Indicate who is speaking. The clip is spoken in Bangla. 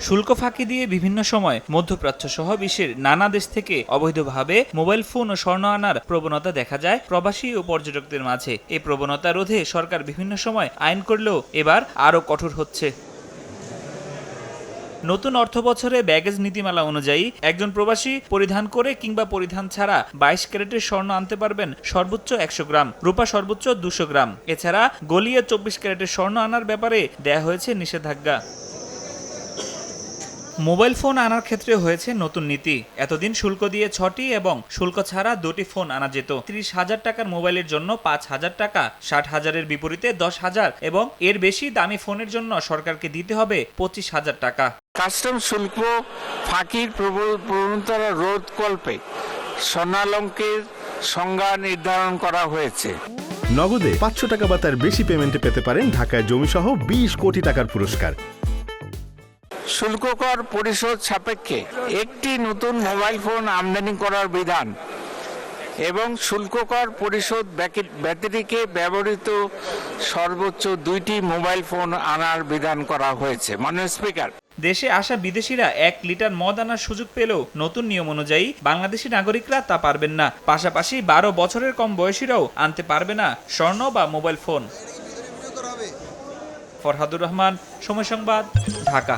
Speaker 1: শুল্ক ফাঁকি দিয়ে বিভিন্ন সময় মধ্যপ্রাচ্য সহ বিশ্বের নানা দেশ থেকে অবৈধভাবে মোবাইল ফোন ও স্বর্ণ আনার প্রবণতা দেখা যায় প্রবাসী ও পর্যটকদের মাঝে। এই প্রবণতা রোধে সরকার বিভিন্ন সময় আইন করলেও এবার আরও কঠোর হচ্ছে। নতুন অর্থ বছরে ব্যাগেজ নীতিমালা অনুযায়ী একজন প্রবাসী পরিধান করে কিংবা পরিধান ছাড়া বাইশ ক্যারেটের স্বর্ণ আনতে পারবেন সর্বোচ্চ একশো গ্রাম, রূপা সর্বোচ্চ দুশো গ্রাম। এছাড়া গলিয়ে চব্বিশ ক্যারেটের স্বর্ণ আনার ব্যাপারে দেয়া হয়েছে নিষেধাজ্ঞা। মোবাইল ফোন আনার ক্ষেত্রে হয়েছে নতুন নীতি। এতদিন শুল্ক দিয়ে ছটি এবং শুল্ক ছাড়া দুটি ফোন আনা যেত। ত্রিশ হাজার টাকার মোবাইলের জন্য পাঁচ হাজার টাকা ষাট হাজারের বিপরীতে দশ হাজার এবং এর বেশি দামি ফোনের জন্য সরকারকে দিতে হবে পঁচিশ হাজার টাকা।
Speaker 2: কাস্টম শুল্ক ফাঁকির প্রবল প্রবণতা রোধ কল্পে স্বর্ণালঙ্কের সংজ্ঞা নির্ধারণ করা হয়েছে।
Speaker 3: নগদে পাঁচশো টাকা বা তার বেশি পেমেন্টে পেতে পারেন ঢাকায় জমিসহ বিশ কোটি টাকার পুরস্কার।
Speaker 2: শুল্ক কর পরিশোধ সাপেক্ষে একটি নতুন মোবাইল ফোন আমদানি করার বিধান এবং শুল্ক কর পরিশোধ ব্যতিরিকে ব্যবহৃত সর্বোচ্চ দুইটি মোবাইল ফোন আনার বিধান করা হয়েছে। মাননীয় স্পিকার।
Speaker 1: দেশে আসা বিদেশিরা এক লিটার মদ আনার সুযোগ পেলেও নতুন নিয়ম অনুযায়ী বাংলাদেশি নাগরিকরা তা পারবেন না। পাশাপাশি বারো বছরের কম বয়সীরাও আনতে পারবে না স্বর্ণ বা মোবাইল ফোন। ফরহাদুর রহমান, সময় সংবাদ, ঢাকা।